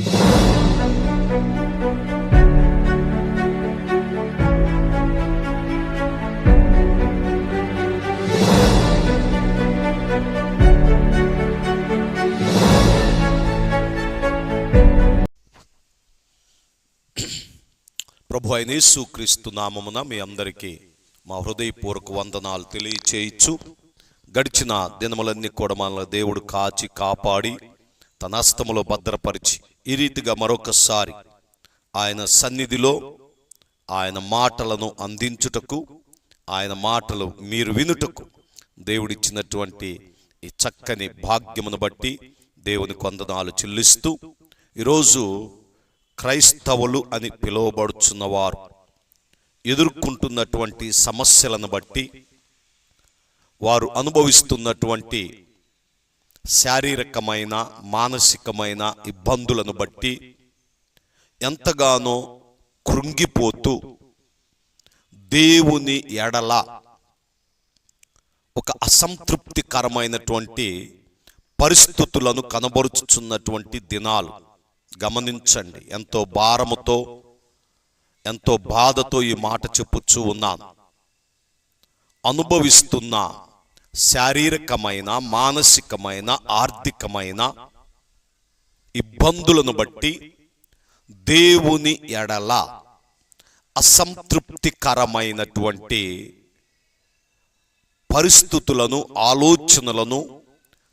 ప్రభు అయిన క్రీస్తు నామమున మీ అందరికీ మా హృదయపూర్వక వందనాలు తెలియచేయచ్చు. గడిచిన దినములన్నీ కూడా మనల్ని దేవుడు కాచి కాపాడి తన అస్తములో భద్రపరిచి ఈ రీతిగా మరొకసారి ఆయన సన్నిధిలో ఆయన మాటలను అందించుటకు ఆయన మాటలు మీరు వినుటకు దేవుడిచ్చినటువంటి ఈ చక్కని భాగ్యమును బట్టి దేవుని కొందనాలు చెల్లిస్తూ ఈరోజు క్రైస్తవులు అని పిలువబడుచున్నవారు ఎదుర్కొంటున్నటువంటి సమస్యలను బట్టి వారు అనుభవిస్తున్నటువంటి శారీరకమైన మానసికమైన ఇబ్బందులను బట్టి ఎంతగానో కృంగిపోతూ దేవుని ఎడల ఒక అసంతృప్తికరమైనటువంటి పరిస్థితులను కనబరుచుచున్నటువంటి దినాలు. గమనించండి ఎంతో భారముతో ఎంతో బాధతో ఈ మాట చెప్పుచ్చు ఉన్నాను. అనుభవిస్తున్న శారీరకమైన మానసికమైన ఆర్థికమైన ఇబ్బందులను బట్టి దేవుని ఎడల అసంతృప్తికరమైనటువంటి పరిస్థితులను ఆలోచనలను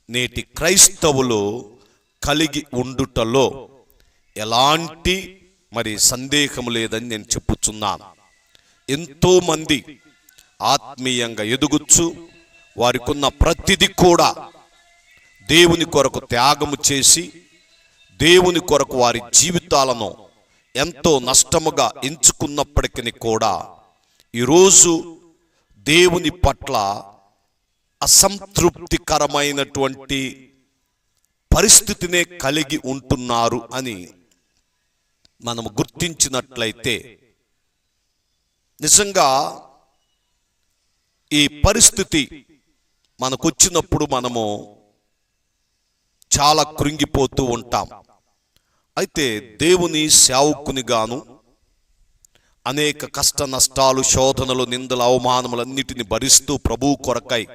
నేటి క్రైస్తవులు కలిగి ఉండుటలో ఎలాంటి మరి సందేహం లేదని నేను చెప్పుచున్నాను. ఎంతోమంది ఆత్మీయంగా ఎదుగుచ్చు వారికున్న ప్రతిదీ కూడా దేవుని కొరకు త్యాగము చేసి దేవుని కొరకు వారి జీవితాలను ఎంతో నష్టముగా ఎంచుకున్నప్పటికీ కూడా ఈరోజు దేవుని పట్ల అసంతృప్తికరమైనటువంటి పరిస్థితినే కలిగి ఉంటున్నారు అని మనము గుర్తించినట్లయితే నిజంగా ఈ పరిస్థితి మనకొచ్చినప్పుడు మనము చాలా కృంగిపోతూ ఉంటాం. అయితే దేవుని సేవకునిగాను అనేక కష్ట నష్టాలు శోధనలు నిందలు అవమానములన్నిటిని భరిస్తూ ప్రభు కొరకై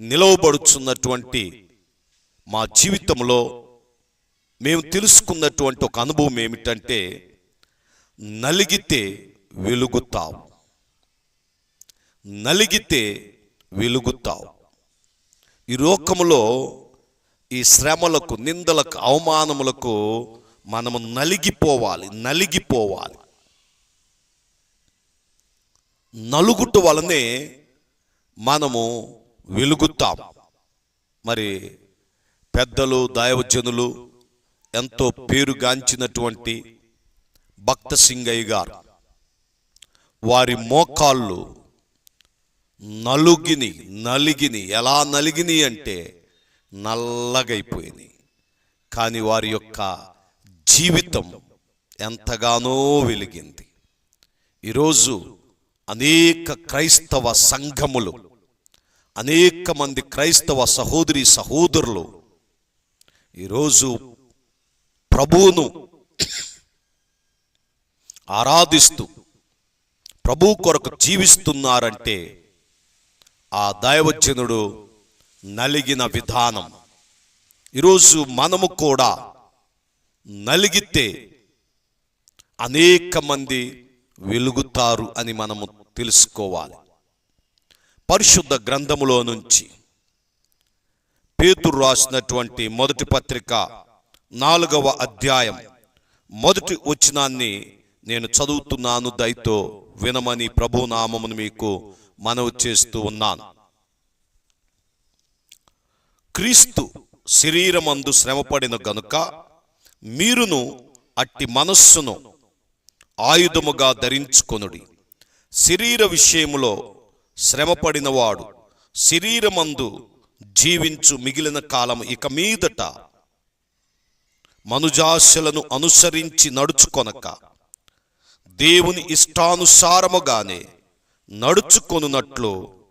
నిలవబడుచున్నటువంటి మా జీవితంలో మేము తెలుసుకున్నటువంటి ఒక అనుభవం ఏమిటంటే నలిగితే వెలుగుతావు. నలిగితే వెలుగుతావు. ఈ లోకములో ఈ శ్రమలకు నిందలకు అవమానములకు మనము నలిగిపోవాలి నలిగిపోవాలి. నలుగుట వలనే మనము వెలుగుతాం. మరి పెద్దలు దైవజనులు ఎంతో పేరుగాంచినటువంటి భక్త సింగయ్య గారు వారి మోకాళ్ళు నలుగిని నలిగిని ఎలా నలిగిని అంటే నల్లగైపోయినాయి. కానీ వారి యొక్క జీవితం ఎంతగానో వెలిగింది. ఈరోజు అనేక క్రైస్తవ సంఘములు అనేక మంది క్రైస్తవ సహోదరి సహోదరులు ఈరోజు ప్రభువును ఆరాధిస్తూ ప్రభు కొరకు జీవిస్తున్నారంటే ఆ దైవజనుడు నలిగిన విధానం. ఈరోజు మనము కూడా నలిగితే అనేక మంది వెలుగుతారు అని మనము తెలుసుకోవాలి. పరిశుద్ధ గ్రంథములో నుంచి పేతురు రాసినటువంటి మొదటి పత్రిక నాలుగవ అధ్యాయం మొదటి వచనాన్ని నేను చదువుతున్నాను దయతో వినమని ప్రభునామమును మీకు మనవి చేస్తూ ఉన్నాను. క్రీస్తు శరీరమందు శ్రమపడిన గనుక మీరును అట్టి మనస్సును ఆయుధముగా ధరించుకొనుడి. శరీర విషయములో శ్రమపడినవాడు శరీరమందు జీవించు మిగిలిన కాలం ఇక మీదట మనుజాశలను అనుసరించి నడుచుకొనక దేవుని ఇష్టానుసారముగానే నడుచుకొనున్నట్లు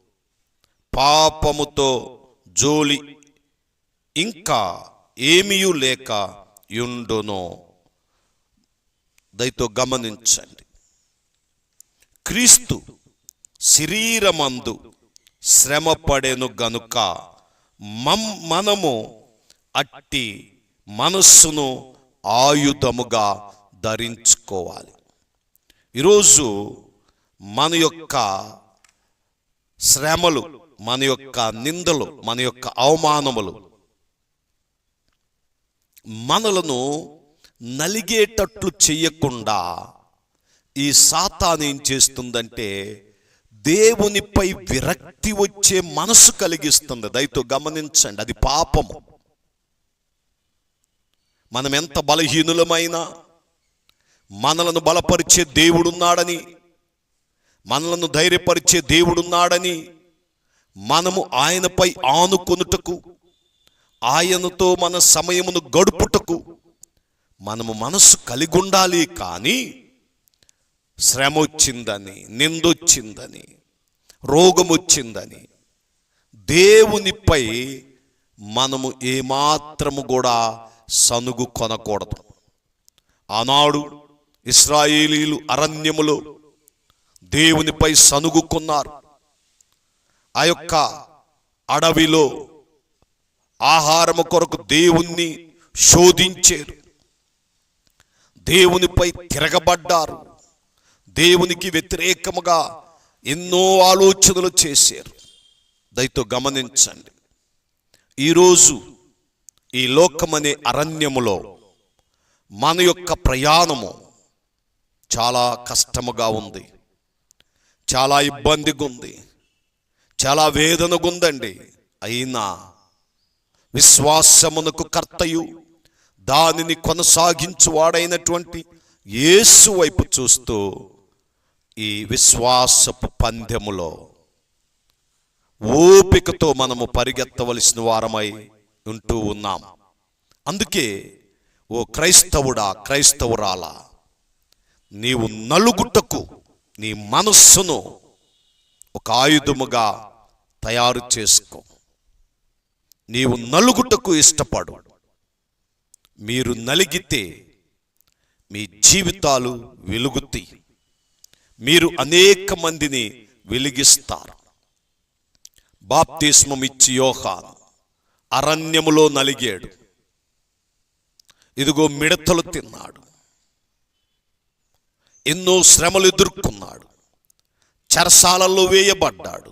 పాపముతో జోలి ఇంకా ఏమీయూ లేక యుండును. దయతో గమనించండి. క్రీస్తు శరీరమందు శ్రమపడెను గనుక మం మనము అట్టి మనస్సును ఆయుధముగా ధరించుకోవాలి. ఈరోజు మన యొక్క శ్రమలు మన యొక్క నిందలు మన యొక్క అవమానములు మనలను నలిగేటట్లు చెయ్యకుండా ఈ సాతాన్ ఏం చేస్తుందంటే దేవునిపై విరక్తి వచ్చే మనసు కలిగిస్తుంది. దయతో గమనించండి అది పాపము. మనం ఎంత బలహీనులమైనా మనలను బలపరిచే దేవుడున్నాడని మనలను ధైర్యపరిచే దేవుడున్నాడని మనము ఆయనపై ఆనుకొనుటకు ఆయనతో మన సమయమును గడుపుటకు మనము మనసు కలిగి ఉండాలి కానీ శ్రమ వచ్చిందని నిందొచ్చిందని రోగం వచ్చిందని దేవునిపై మనము ఏమాత్రము కూడా సనుగు కొనకూడదు. ఆనాడు ఇస్రాయేలీలు అరణ్యములో దేవునిపై సనుగుకున్నారు ఆ యొక్క అడవిలో ఆహారము కొరకు దేవుణ్ణి శోధించారు. దేవునిపై తిరగబడ్డారు. దేవునికి వ్యతిరేకముగా ఎన్నో ఆలోచనలు చేశారు. దయతో గమనించండి. ఈరోజు ఈ లోకమనే అరణ్యములో మన యొక్క ప్రయాణము చాలా కష్టముగా ఉంది. చాలా ఇబ్బందిగా ఉంది చాలా వేదనగా ఉందండి అయినా విశ్వాసమునకు కర్తయు దానిని కొనసాగించువాడైనటువంటి యేసు వైపు చూస్తూ ఈ విశ్వాసపు పందెములో ఓపికతో మనము పరిగెత్తవలసిన వారమై ఉంటూ ఉన్నాం. అందుకే ఓ క్రైస్తవుడా క్రైస్తవురాలా నీవు నలుగుటకు నీ మనస్సును ఒక ఆయుధముగా తయారు చేసుకో. నీవు నలుగుటకు ఇష్టపడు. మీరు నలిగితే మీ జీవితాలు వెలుగుతాయి. మీరు అనేక మందిని వెలిగిస్తారు. బాప్తిస్మం ఇచ్చి అరణ్యములో నలిగాడు. ఇదిగో మిడతలు తిన్నాడు. ఎన్నో శ్రమలు ఎదుర్కొన్నాడు. చెరసాలలో వేయబడ్డాడు.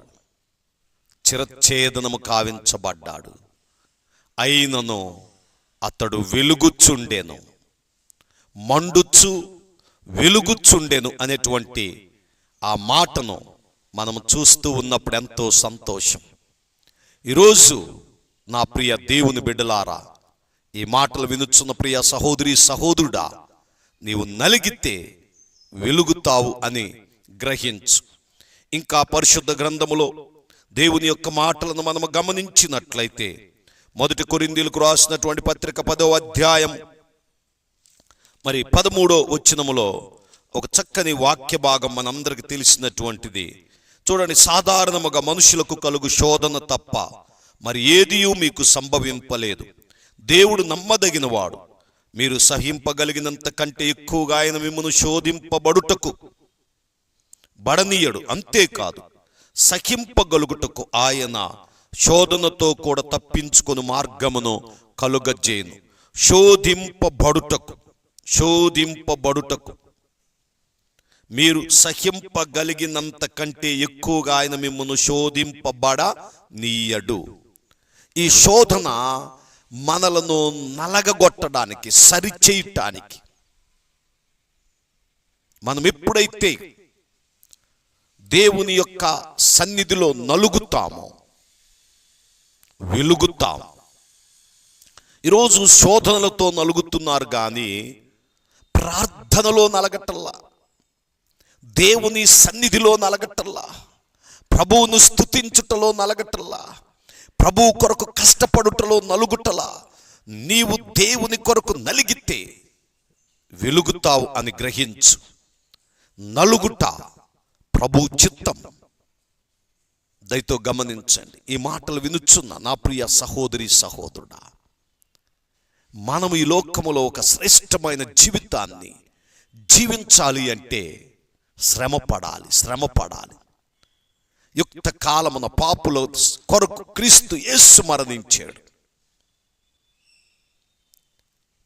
చిరఛేదనము కావించబడ్డాడు. అయినను అతడు వెలుగుచుండెను. మండుచు వెలుగుచుండెను అనేటువంటి ఆ మాటను మనము చూస్తూ ఉన్నప్పుడు ఎంతో సంతోషం. ఈరోజు నా ప్రియ దేవుని బిడ్డలారా ఈ మాటలు వినుచున్న ప్రియ సహోదరి సహోదరుడా నీవు నలిగితే వెలుగుతావు అని గ్రహించు. ఇంకా పరిశుద్ధ గ్రంథములో దేవుని యొక్క మాటలను మనము గమనించినట్లయితే మొదటి కొరిందీలకు రాసినటువంటి పత్రిక పదో అధ్యాయం మరి పదమూడో వచ్చినములో ఒక చక్కని వాక్య భాగం మనందరికి తెలిసినటువంటిది. చూడండి సాధారణముగా మనుషులకు కలుగు శోధన తప్ప మరి ఏదియూ మీకు సంభవింపలేదు. దేవుడు నమ్మదగినవాడు. మీరు సహింపగలిగినంత కంటే ఎక్కువగా ఆయన మిమ్మను శోధింపబడుటకు బడనీయడు. అంతేకాదు సహింపగలుగుటకు ఆయన శోధనతో కూడా తప్పించుకొని మార్గమును కలుగజేయను. శోధింపబడుటకు శోధింపబడుటకు మీరు సహింపగలిగినంత కంటే ఎక్కువగా ఆయన మిమ్మల్ని శోధింపబడ నీయడు ఈ శోధన మనలను నలగగొట్టడానికి సరిచేయటానికి. మనం ఎప్పుడైతే దేవుని యొక్క సన్నిధిలో నలుగుతామో వెలుగుతాం ఈరోజు శోధనలతో నలుగుతున్నారు కానీ ప్రార్థనలో నలగటల్లా దేవుని సన్నిధిలో నలగటల్లా ప్రభువును స్తుతించుటలో నలగటల్లా ప్రభు కొరకు కష్టపడుటలో నలుగుటల నీవు దేవుని కొరకు నలిగితే వెలుగుతావు అని గ్రహించు. నలుగుట ప్రభు చిత్తం. దయతో గమనించండి. ఈ మాటలు వినుచున్న నా ప్రియ సహోదరి సహోదరుడా మనం ఈ లోకములో ఒక శ్రేష్టమైన జీవితాన్ని జీవించాలి అంటే శ్రమ పడాలి శ్రమ పడాలి యుక్త కాలమున పాపుల కొరకు క్రీస్తు యేసు మరణించాడు.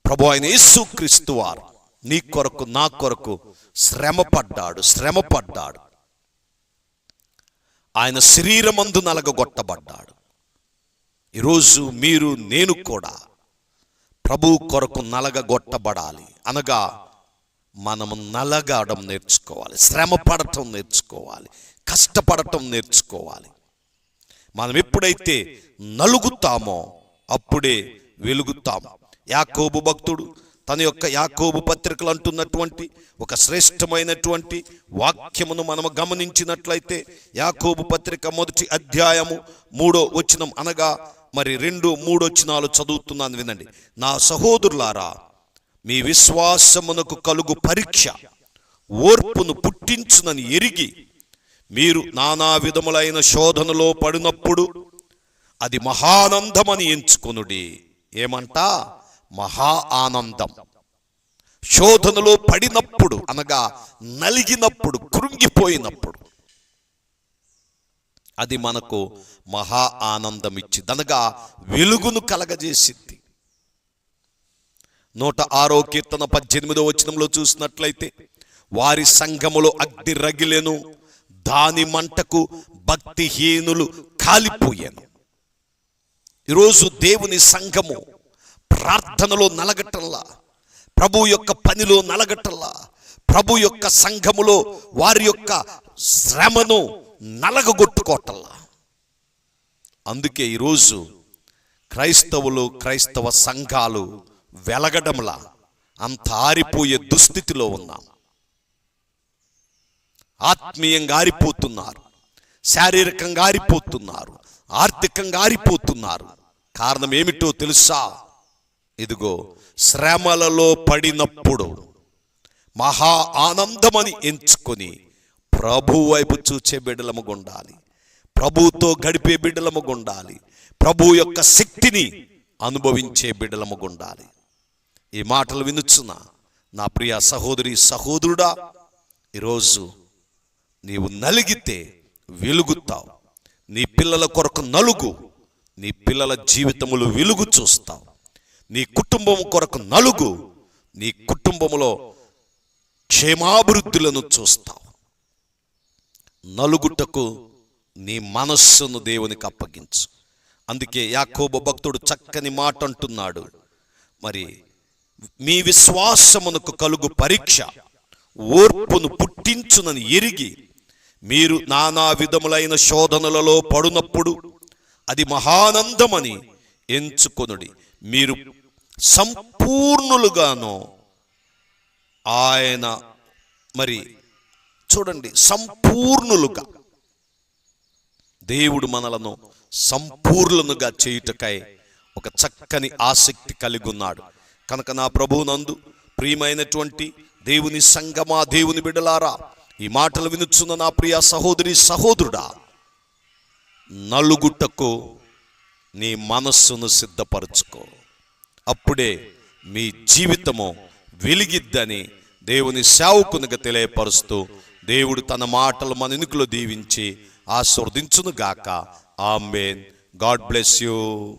ప్రభు ఆయన యేసు క్రీస్తు వారు నీ కొరకు నా కొరకు శ్రమ పడ్డాడు శ్రమ పడ్డాడు ఆయన శరీరమందు నలగగొట్టబడ్డాడు. ఈరోజు మీరు నేను కూడా ప్రభు కొరకు నలగగొట్టబడాలి అనగా మనము నలగడం నేర్చుకోవాలి. శ్రమ పడటం నేర్చుకోవాలి. కష్టపడటం నేర్చుకోవాలి. మనం ఎప్పుడైతే నలుగుతామో అప్పుడే వెలుగుతాము యాకోబు భక్తుడు తన యొక్క యాకోబు పత్రికలు అంటున్నటువంటి ఒక శ్రేష్టమైనటువంటి వాక్యమును మనము గమనించినట్లయితే యాకోబు పత్రిక మొదటి అధ్యాయము మూడో వచనం అనగా మరి రెండు మూడు వచనాలు చదువుతున్నాను వినండి. నా సహోదరులారా మీ విశ్వాసమునకు కలుగు పరీక్ష. ఓర్పును పుట్టించునని ఎరిగి మీరు నానా విధములైన శోధనలో పడినప్పుడు అది మహానందమని ఎంచుకొనుడి. ఏమంట? మహా ఆనందం. శోధనలో పడినప్పుడు అనగా నలిగినప్పుడు కృంగిపోయినప్పుడు అది మనకు మహా ఆనందం ఇచ్చింది. అనగా వెలుగును కలగజేసింది నూట ఆరో కీర్తన పద్దెనిమిదో వచనంలో చూసినట్లయితే వారి సంఘములో అగ్ని రగిలేను దాని మంటకు భక్తిహీనులు కాలిపోయాను. ఈరోజు దేవుని సంఘము ప్రార్థనలో నలగటల్లా ప్రభు యొక్క పనిలో నలగటల్లా ప్రభు యొక్క సంఘములో వారి యొక్క శ్రమను నలగగొట్టుకోవటల్లా అందుకే ఈరోజు క్రైస్తవులు క్రైస్తవ సంఘాలు వెలగడంలా అంత ఆరిపోయే దుస్థితిలో ఉన్నాం. ఆత్మీయంగా ఆరిపోతున్నారు శారీరకంగా ఆరిపోతున్నారు ఆర్థికంగా ఆరిపోతున్నారు. కారణం ఏమిటో తెలుసా? ఇదిగో శ్రమలలో పడినప్పుడు మహా ఆనందమని ఎంచుకొని ప్రభు వైపు చూచే బిడ్డలము గుండాలి. ప్రభుతో గడిపే బిడ్డలము గుండాలి. ప్రభు యొక్క శక్తిని అనుభవించే బిడ్డలము గుండాలి. ఈ మాటలు వినుచున్న నా ప్రియ సహోదరి సహోదరుడా ఈరోజు నీవు నలిగితే వెలుగుతావు. నీ పిల్లల కొరకు నలుగు నీ పిల్లల జీవితములు వెలుగు చూస్తావు. నీ కుటుంబం కొరకు నలుగు నీ కుటుంబములో క్షేమాభివృద్ధులను చూస్తావు. నలుగుటకు నీ మనస్సును దేవునికి అప్పగించు. అందుకే యాకోబ భక్తుడు చక్కని మాట అంటున్నాడు మరి మీ విశ్వాసమునకు కలుగు పరీక్ష ఓర్పును పుట్టించునని ఎరిగి మీరు నానా విధములైన శోధనలలో పడునప్పుడు అది మహానందమని ఎంచుకొనుడి. మీరు సంపూర్ణులుగాను ఆయన మరి చూడండి సంపూర్ణులుగా దేవుడు మనలను సంపూర్ణులుగా చేయుటకై ఒక చక్కని ఆసక్తి కలిగి ఉన్నాడు కనుక నా ప్రభువునందు ప్రియమైనటువంటి దేవుని సంగమా దేవుని బిడలారా ఈ మాటలు వినుచున్న నా ప్రియ సహోదరి సహోదరుడా నలుగుటకు నీ మనస్సును సిద్ధపరచుకో. అప్పుడే మీ జీవితము వెలిగిద్దని దేవుని సేవకునిగా తెలియపరుస్తూ దేవుడు తన మాటలు మన ఎన్నికలో దీవించి ఆస్వర్దించును గాక ఆమెన్. God bless you.